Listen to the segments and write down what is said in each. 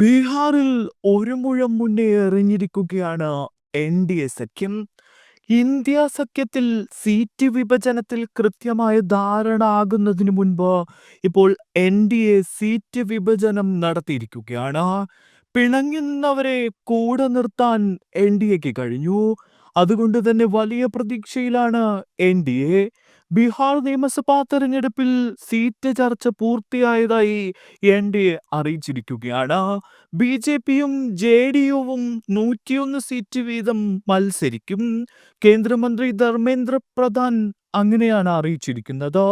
ബീഹാറിൽ ഒരു മുഴം മുന്നേ എറിഞ്ഞിരിക്കുകയാണ് എൻ ഡി എ സഖ്യം. ഇന്ത്യ സഖ്യത്തിൽ സീറ്റ് വിഭജനത്തിൽ കൃത്യമായ ധാരണ ആകുന്നതിന് മുൻപ് ഇപ്പോൾ എൻ ഡി എ സീറ്റ് വിഭജനം നടത്തിയിരിക്കുകയാണ്. പിണങ്ങുന്നവരെ കൂടെ നിർത്താൻ എൻ ഡി എക്ക് കഴിഞ്ഞു. അതുകൊണ്ട് തന്നെ വലിയ പ്രതീക്ഷയിലാണ് എൻ ഡി എ. ബീഹാർ നിയമസഭാ തെരഞ്ഞെടുപ്പിൽ സീറ്റ് ചർച്ച പൂർത്തിയായതായി എൻ ഡി എ അറിയിച്ചിരിക്കുകയാണ്. ബി ജെ പിയും ജെ ഡി യുവും നൂറ്റിയൊന്ന് സീറ്റ് വീതം മത്സരിക്കും. കേന്ദ്രമന്ത്രി ധർമ്മേന്ദ്ര പ്രധാൻ അങ്ങനെയാണ് അറിയിച്ചിരിക്കുന്നത്.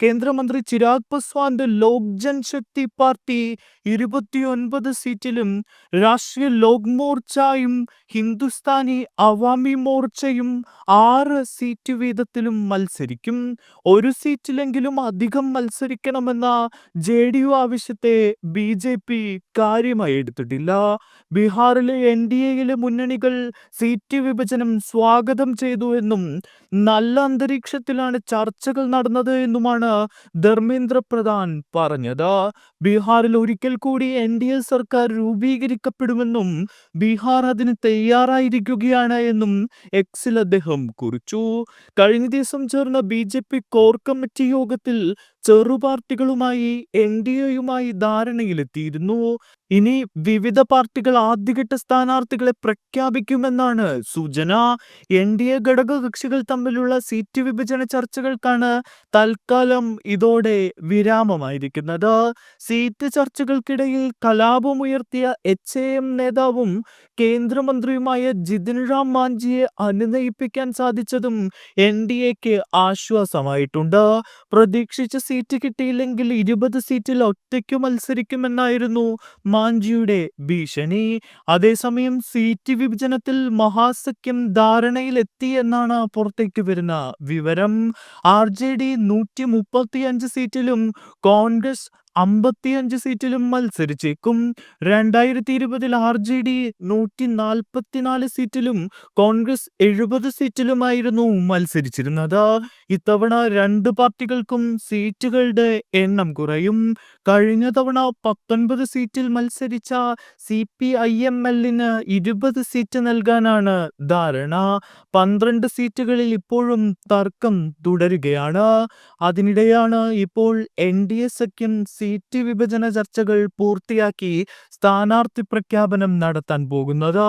കേന്ദ്രമന്ത്രി ചിരാഗ് പസ്വാന്റെ ലോക് ജൻശക്തി പാർട്ടി ഇരുപത്തിയൊൻപത് സീറ്റിലും രാഷ്ട്രീയ ലോക് മോർച്ചയും ഹിന്ദുസ്ഥാനി അവാമി മോർച്ചയും ആറ് സീറ്റ് വീതത്തിലും മത്സരിക്കും. ഒരു സീറ്റിലെങ്കിലും അധികം മത്സരിക്കണമെന്ന ജെ ഡി യു ആവശ്യത്തെ ബി ജെ പി കാര്യമായി എടുത്തിട്ടില്ല. ബീഹാറിലെ എൻ ഡി എയിലെ മുന്നണികൾ സീറ്റ് വിഭജനം സ്വാഗതം ചെയ്തു എന്നും നല്ല അന്തരീക്ഷത്തിലാണ് ചർച്ചകൾ നടന്നത് എന്നുമാണ് ധർമ്മേന്ദ്ര പ്രധാൻ പറഞ്ഞത്. ബീഹാറിൽ ഒരിക്കൽ കൂടി എൻ ഡി എ സർക്കാർ രൂപീകരിക്കപ്പെടുമെന്നും ബീഹാർ അതിന് തയ്യാറായിരിക്കുകയാണ് എന്നും എക്സിൽ അദ്ദേഹം കുറിച്ചു. കഴിഞ്ഞ ദിവസം ചേർന്ന ബി കോർ കമ്മിറ്റി യോഗത്തിൽ ചെറുപാർട്ടികളുമായി എൻ ഡി എയുമായി ധാരണയിലെത്തിയിരുന്നു ഇനി വിവിധ പാർട്ടികൾ ആദ്യഘട്ട സ്ഥാനാർത്ഥികളെ പ്രഖ്യാപിക്കുമെന്നാണ് സൂചന. എൻ ഡി എ ഘടക കക്ഷികൾ തമ്മിലുള്ള സീറ്റ് വിഭജന ചർച്ചകൾക്കാണ് തൽക്കാലം ഇതോടെ വിരാമമായിരിക്കുന്നത്. സീറ്റ് ചർച്ചകൾക്കിടയിൽ കലാപമുയർത്തിയ എച്ച് എ എം നേതാവും കേന്ദ്രമന്ത്രിയുമായ ജിതിൻ റാം മാഞ്ചിയെ അനുനയിപ്പിക്കാൻ സാധിച്ചതും എൻ ഡി എക്ക് ആശ്വാസമായിട്ടുണ്ട്. പ്രതീക്ഷിച്ച സീറ്റ് കിട്ടിയില്ലെങ്കിൽ ഇരുപത് സീറ്റിൽ ഒറ്റയ്ക്ക് മത്സരിക്കുമെന്നായിരുന്നു മാഞ്ചിയുടെ ഭീഷണി. അതേസമയം സീറ്റ് വിഭജനത്തിൽ മഹാസഖ്യം ധാരണയിലെത്തി എന്നാണ് പുറത്തേക്ക് വരുന്ന വിവരം. ആർ ജെ ഡി നൂറ്റി മുപ്പത്തിയഞ്ച് സീറ്റിലും കോൺഗ്രസ് അമ്പത്തിയഞ്ച് സീറ്റിലും മത്സരിച്ചേക്കും. രണ്ടായിരത്തി ഇരുപതിൽ ആർ ജെ ഡി നൂറ്റി നാൽപ്പത്തിനാല് സീറ്റിലും കോൺഗ്രസ് എഴുപത് സീറ്റിലുമായിരുന്നു മത്സരിച്ചിരുന്നത്. ഇത്തവണ രണ്ട് പാർട്ടികൾക്കും സീറ്റുകളുടെ എണ്ണം കുറയും. കഴിഞ്ഞ തവണ പത്തൊൻപത് സീറ്റിൽ മത്സരിച്ച സി പി ഐ എം എല്ലിന് ഇരുപത് സീറ്റ് നൽകാനാണ് ധാരണ. പന്ത്രണ്ട് സീറ്റുകളിൽ ഇപ്പോഴും തർക്കം തുടരുകയാണ്. അതിനിടെയാണ് ഇപ്പോൾ എൻ ഡി എ സഖ്യം സീറ്റ് വിഭജന ചർച്ചകൾ പൂർത്തിയാക്കി സ്ഥാനാർത്ഥി പ്രഖ്യാപനം നടത്താൻ പോകുന്നത്.